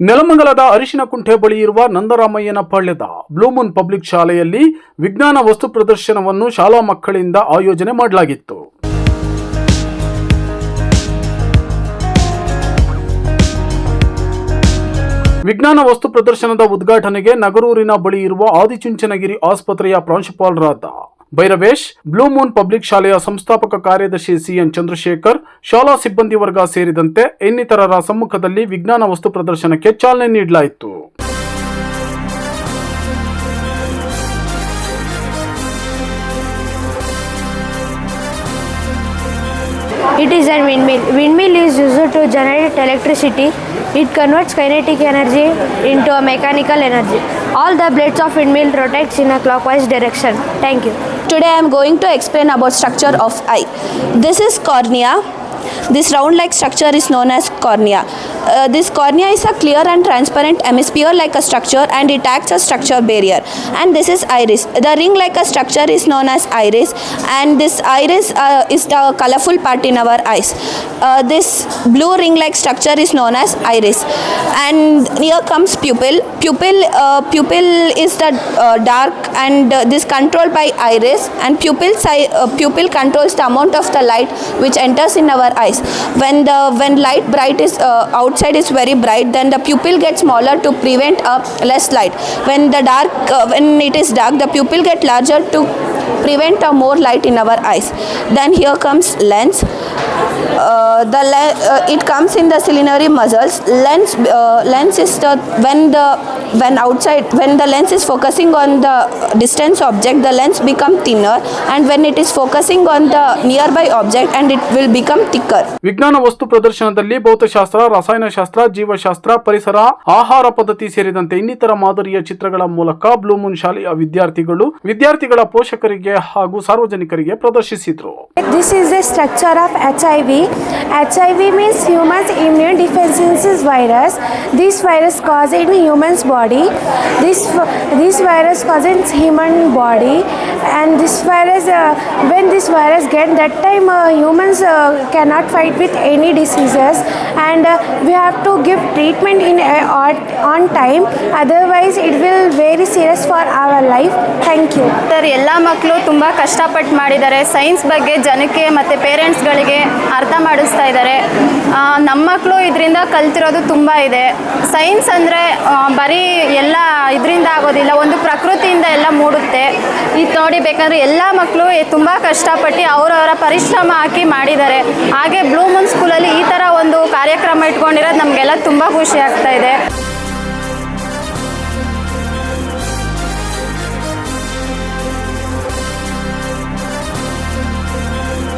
ನೆಲಮಂಗಲದ ಅರಿಶಿನಕುಂಟೆ ಬಳಿ ಇರುವ ನಂದರಾಮಯ್ಯನ ಪಾಳ್ಯದ ಬ್ಲೂಮೂನ್ ಪಬ್ಲಿಕ್ ಶಾಲೆಯಲ್ಲಿ ವಿಜ್ಞಾನ ವಸ್ತು ಪ್ರದರ್ಶನವನ್ನು ಶಾಲಾ ಮಕ್ಕಳಿಂದ ಆಯೋಜನೆ ಮಾಡಲಾಗಿತ್ತು. ವಿಜ್ಞಾನ ವಸ್ತು ಪ್ರದರ್ಶನದ ಉದ್ಘಾಟನೆಗೆ ನಗರೂರಿನ ಬಳಿ ಇರುವ ಆದಿಚುಂಚನಗಿರಿ ಆಸ್ಪತ್ರೆಯ ಪ್ರಾಂಶುಪಾಲರಾದ ಭೈರವೇಶ್, ಬ್ಲೂ ಮೂನ್ ಪಬ್ಲಿಕ್ ಶಾಲೆಯ ಸಂಸ್ಥಾಪಕ ಕಾರ್ಯದರ್ಶಿ ಸಿ ಎನ್ ಚಂದ್ರಶೇಖರ್, ಶಾಲಾ ಸಿಬ್ಬಂದಿ ವರ್ಗ ಸೇರಿದಂತೆ ಇನ್ನಿತರರ ಸಮ್ಮುಖದಲ್ಲಿ ವಿಜ್ಞಾನ ವಸ್ತು ಪ್ರದರ್ಶನಕ್ಕೆ ಚಾಲನೆ ನೀಡಲಾಯಿತು. It is and windmill windmill is use to generate electricity it converts kinetic energy into a mechanical energy all the blades of windmill rotates in a clockwise direction thank you Today I am going to explain about structure of eye. This is cornea. This round like structure is known as cornea. Uh, this cornea is a clear and transparent hemisphere like a structure and it acts as structure barrier. And this is iris. The ring like a structure is known as iris and this iris uh, is the colorful part in our eyes. Uh, this blue ring like structure is known as iris. And here comes pupil. Pupil, uh, pupil is the uh, dark and uh, this controlled by iris and pupil uh, pupil controls the amount of the light which enters in our eyes. When the when light bright is uh, outside is very bright then the pupil gets smaller to prevent a less light. When the dark uh, when it is dark the pupil get larger to prevent a more light in our eyes. Then here comes lens uh, the le- uh, it comes in the ciliary muscles lens uh, lens is the when the when outside when the lens is focusing on the distance object the lens become thinner and when it is focusing on the nearby object and it will become thicker ವಿಜ್ಞಾನ ವಸ್ತು ಪ್ರದರ್ಶನದಲ್ಲಿ ಭೌತಶಾಸ್ತ್ರ ರಸಾಯನಶಾಸ್ತ್ರ ಜೀವಶಾಸ್ತ್ರ ಪರಿಸರ ಆಹಾರ ಪದ್ಧತಿ ಸೇರಿದಂತೆ ಇನ್ನಿತರ ಮಾದರಿಯ ಚಿತ್ರಗಳ ಮೂಲಕ ಬ್ಲೂಮೂನ್ ಶಾಲೆಯ ವಿದ್ಯಾರ್ಥಿಗಳು ವಿದ್ಯಾರ್ಥಿಗಳ ಪೋಷಕರಿಗೆ ಹಾಗೂ ಸಾರ್ವಜನಿಕರಿಗೆ ಪ್ರದರ್ಶಿಸಿದ್ರು This is the structure of HIV. HIV means human's immune deficiency virus. This virus causes in human's body. This this virus causes human body, and this virus uh, when this virus get that time uh, humans uh, cannot fight with any diseases, and uh, we have to give treatment in uh, on- on time. Otherwise, it will very serious for our life. Thank you. Sir ಎಲ್ಲ ಮಕ್ಕಳು ತುಂಬ ಕಷ್ಟಪಟ್ಟು ಮಾಡಿದ್ದಾರೆ science ಬಗ್ಗೆ ಜನಕ್ಕೆ ಮತ್ತು ಪೇರೆಂಟ್ಸ್ಗಳಿಗೆ ಅರ್ಥ ಮಾಡಿಸ್ತಾ ಇದ್ದಾರೆ. ನಮ್ಮ ಮಕ್ಕಳು ಇದರಿಂದ ಕಲ್ತಿರೋದು ತುಂಬ ಇದೆ. ಸೈನ್ಸ್ ಅಂದರೆ ಬರೀ ಎಲ್ಲ ಇದರಿಂದ ಆಗೋದಿಲ್ಲ, ಒಂದು ಪ್ರಕೃತಿಯಿಂದ ಎಲ್ಲ ಮೂಡುತ್ತೆ. ಇದು ನೋಡಿ ಬೇಕಂದ್ರೆ ಎಲ್ಲ ಮಕ್ಕಳು ತುಂಬ ಕಷ್ಟಪಟ್ಟು ಅವರವರ ಪರಿಶ್ರಮ ಹಾಕಿ ಮಾಡಿದ್ದಾರೆ. ಹಾಗೆ ಬ್ಲೂ ಮೂನ್ ಸ್ಕೂಲಲ್ಲಿ ಈ ಥರ ಒಂದು ಕಾರ್ಯಕ್ರಮ ಇಟ್ಕೊಂಡಿರೋದು ನಮಗೆಲ್ಲ ತುಂಬ ಖುಷಿ ಆಗ್ತಾ ಇದೆ.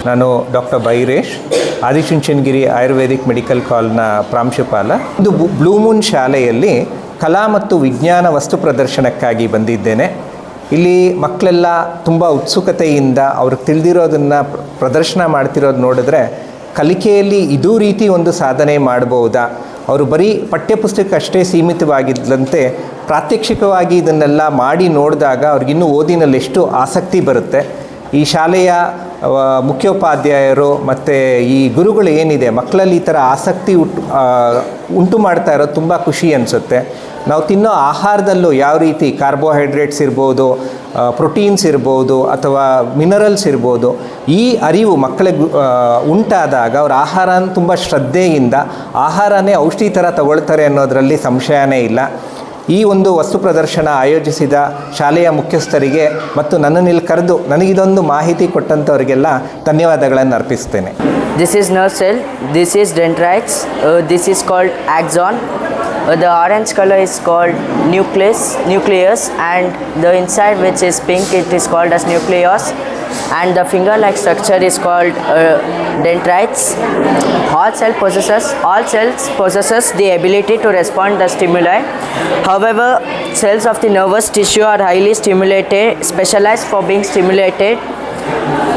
ನಾನು ಡಾಕ್ಟರ್ ಬೈರೇಶ್ ಆದಿಚುಂಚನಗಿರಿ ಆಯುರ್ವೇದಿಕ್ ಮೆಡಿಕಲ್ ಕಾಲ್ನ ಪ್ರಾಂಶುಪಾಲ. ಇದು ಬು- ಬ್ಲೂ ಮೂನ್ ಶಾಲೆಯಲ್ಲಿ ಕಲಾ ಮತ್ತು ವಿಜ್ಞಾನ ವಸ್ತು ಪ್ರದರ್ಶನಕ್ಕಾಗಿ ಬಂದಿದ್ದೇನೆ. ಇಲ್ಲಿ ಮಕ್ಕಳೆಲ್ಲ ತುಂಬ ಉತ್ಸುಕತೆಯಿಂದ ಅವ್ರಿಗೆ ತಿಳಿದಿರೋದನ್ನು ಪ್ರದರ್ಶನ ಮಾಡ್ತಿರೋದು ನೋಡಿದ್ರೆ ಕಲಿಕೆಯಲ್ಲಿ ಇದೂ ರೀತಿ ಒಂದು ಸಾಧನೆ ಮಾಡ್ಬೋದಾ? ಅವರು ಬರೀ ಪಠ್ಯಪುಸ್ತಕ ಅಷ್ಟೇ ಸೀಮಿತವಾಗಿದ್ದಂತೆ ಪ್ರಾತ್ಯಕ್ಷಿಕವಾಗಿ ಇದನ್ನೆಲ್ಲ ಮಾಡಿ ನೋಡಿದಾಗ ಅವ್ರಿಗಿನ್ನೂ ಓದಿನಲ್ಲಿ ಎಷ್ಟು ಆಸಕ್ತಿ ಬರುತ್ತೆ. ಈ ಶಾಲೆಯ ಮುಖ್ಯೋಪಾಧ್ಯಾಯರು ಮತ್ತು ಈ ಗುರುಗಳು ಏನಿದೆ, ಮಕ್ಕಳಲ್ಲಿ ಈ ಥರ ಆಸಕ್ತಿ ಉಂಟು ಉಂಟು ಮಾಡ್ತಾ ಇರೋದು ತುಂಬ ಖುಷಿ ಅನಿಸುತ್ತೆ. ನಾವು ತಿನ್ನೋ ಆಹಾರದಲ್ಲೂ ಯಾವ ರೀತಿ ಕಾರ್ಬೋಹೈಡ್ರೇಟ್ಸ್ ಇರ್ಬೋದು ಪ್ರೋಟೀನ್ಸ್ ಇರ್ಬೋದು ಅಥವಾ ಮಿನರಲ್ಸ್ ಇರ್ಬೋದು, ಈ ಅರಿವು ಮಕ್ಕಳಿಗೆ ಉಂಟಾದಾಗ ಅವ್ರ ಆಹಾರ ತುಂಬ ಶ್ರದ್ಧೆಯಿಂದ, ಆಹಾರನೇ ಔಷಧಿ ಥರ ತಗೊಳ್ತಾರೆ ಅನ್ನೋದರಲ್ಲಿ ಸಂಶಯನೇ ಇಲ್ಲ. ಈ ಒಂದು ವಸ್ತು ಪ್ರದರ್ಶನ ಆಯೋಜಿಸಿದ ಶಾಲೆಯ ಮುಖ್ಯಸ್ಥರಿಗೆ ಮತ್ತು ನನ್ನನ್ನು ಇಲ್ಲಿ ಕರೆದು ನನಗಿದೊಂದು ಮಾಹಿತಿ ಕೊಟ್ಟಂಥವರಿಗೆಲ್ಲ ಧನ್ಯವಾದಗಳನ್ನು ಅರ್ಪಿಸ್ತೇನೆ this is nerve cell this is dendrites this is called axon the orange color is called nucleus, nucleus, and the inside, which is pink, it is called as nucleus. And the finger-like structure is called uh, dendrites. All cell possesses all cells possesses the ability to respond the stimuli. However, cells of the nervous tissue are highly stimulated, specialized for being stimulated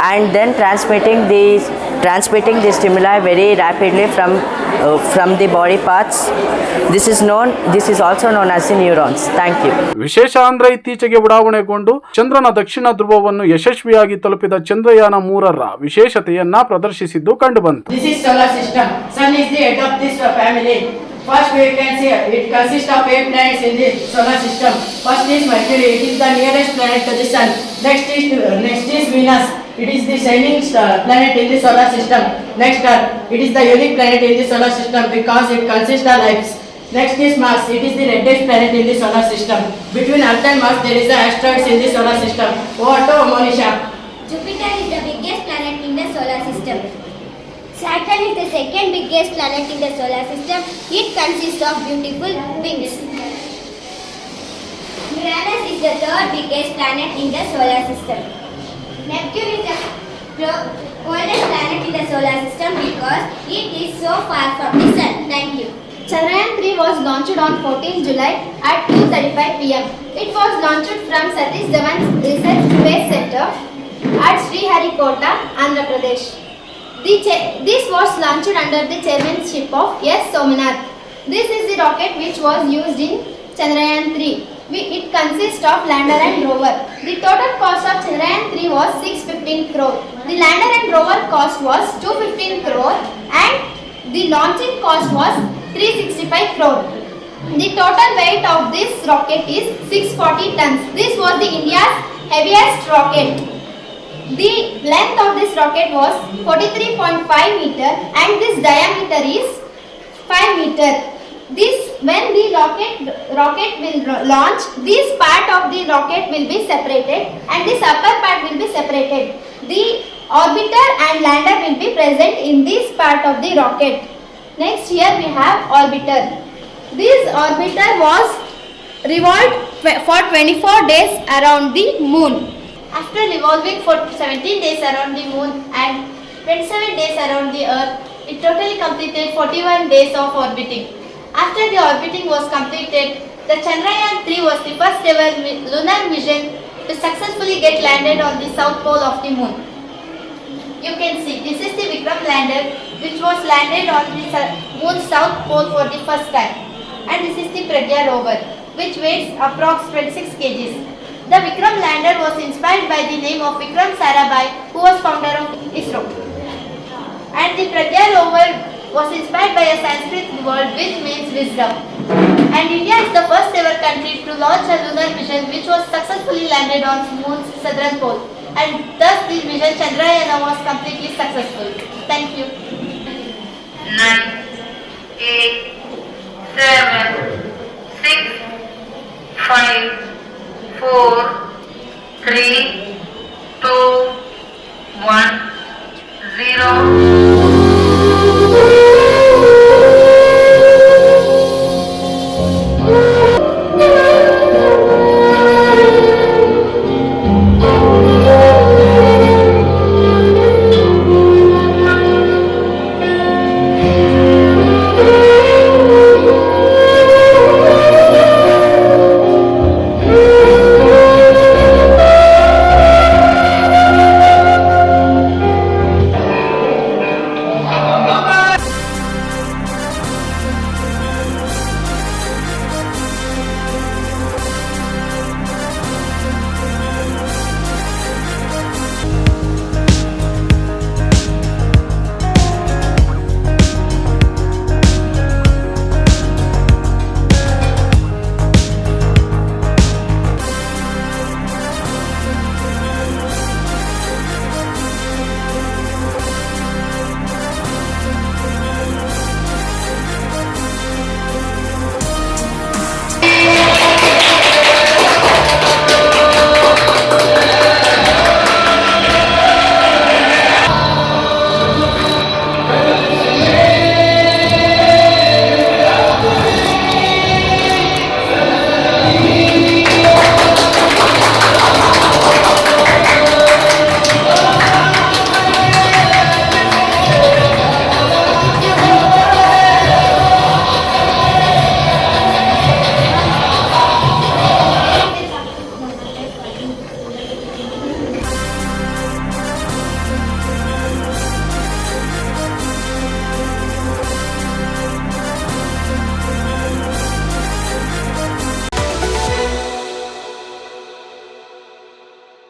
and then transmitting the transmitting the stimuli very rapidly from uh, from the body parts this is known this is also known as the neurons thank you ವಿಶೇಷ ಅಂದ್ರೆ ಇತ್ತೀಚೆಗೆ ಉಡಾವಣೆಗೊಂಡು ಚಂದ್ರನ ದಕ್ಷಿಣ ಧ್ರುವವನ್ನು ಯಶಸ್ವಿಯಾಗಿ ತಲುಪಿದ ಚಂದ್ರಯಾನ ಮೂರರ ವಿಶೇಷತೆಯನ್ನ ಪ್ರದರ್ಶಿಸಿದ್ದು ಕಂಡುಬಂತು This is solar system. Sun is the head of this uh, family. First we can see it consists of eight planets in the solar system. First is Mercury, it is the nearest planet to the sun. Next is next is Venus, it is the shining star, planet in the solar system. Next Earth, it is the unique planet in the solar system because it consists of lights. Next is Mars, it is the reddest planet in the solar system. Between Earth and Mars there is the asteroids in the solar system. Over to Monisha. Jupiter is the biggest planet in the solar system. Saturn is the second biggest planet in the solar system. It consists of beautiful rings. Uranus is the third biggest planet in the solar system. Neptune is the oldest planet in the solar system because it is so far from the sun. Thank you. Chandrayaan 3 was launched on 14 July at 2.35 pm. It was launched from Satish Dhawan Research Space Center at Sriharikota, Andhra Pradesh. This was launched under the chairmanship of S. Somanath. This is the rocket which was used in Chandrayaan 3. We, it consists of lander and rover. The total cost of Chandrayaan 3 was 615 crore. The lander and rover cost was 215 crore and the launching cost was 365 crore. The total weight of this rocket is 640 tons. This was the India's heaviest rocket. The length of this rocket was 43.5 meter and this diameter is 5 meter. This when the rocket rocket will launch, this part of the rocket will be separated and this upper part will be separated. The orbiter and lander will be present in this part of the rocket. Next here we have orbiter. This orbiter was revolved for 24 days around the moon. After revolving for 17 days around the moon and 27 days around the earth, it totally completed 41 days of orbiting. After the orbiting was completed, the Chandrayaan 3 was the first ever lunar mission to successfully get landed on the south pole of the moon. You can see this is the Vikram lander which was landed on the moon's south pole for the first time. And this is the Pragya rover which weighs approx 26 kgs. The Vikram lander was inspired by the name of Vikram Sarabhai who was founder of ISRO. And the Pragya rover was inspired by a Sanskrit word which means wisdom. And India is the first ever country to launch a lunar mission which was successfully landed on moon's southern pole. And thus this mission Chandrayaan was completely successful. Thank you.